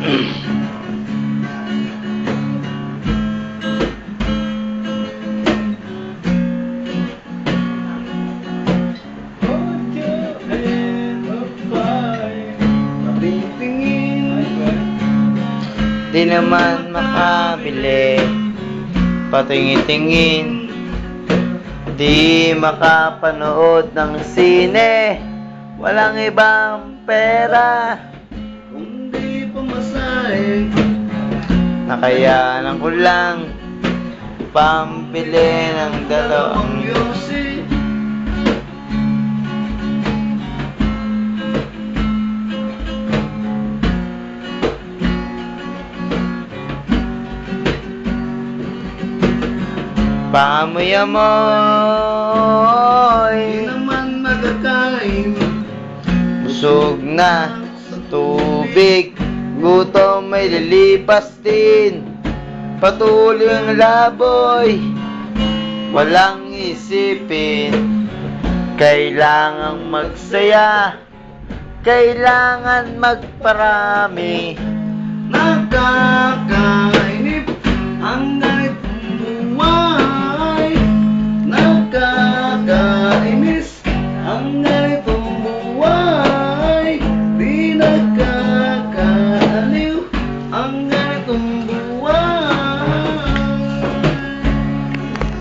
Di naman makabili. Patingin-tingin. Di makapanood ng sine. Walang ibang pera Nakayanan ko lang Pambili ng dalawang yosi. Pamoy-amoy Di naman magkakain. Busog na sa tubig Gutom may lilipas din. Patuloy ang laboy. Walang isipin. Kailangang magsaya. Kailangan magparami. Nakaka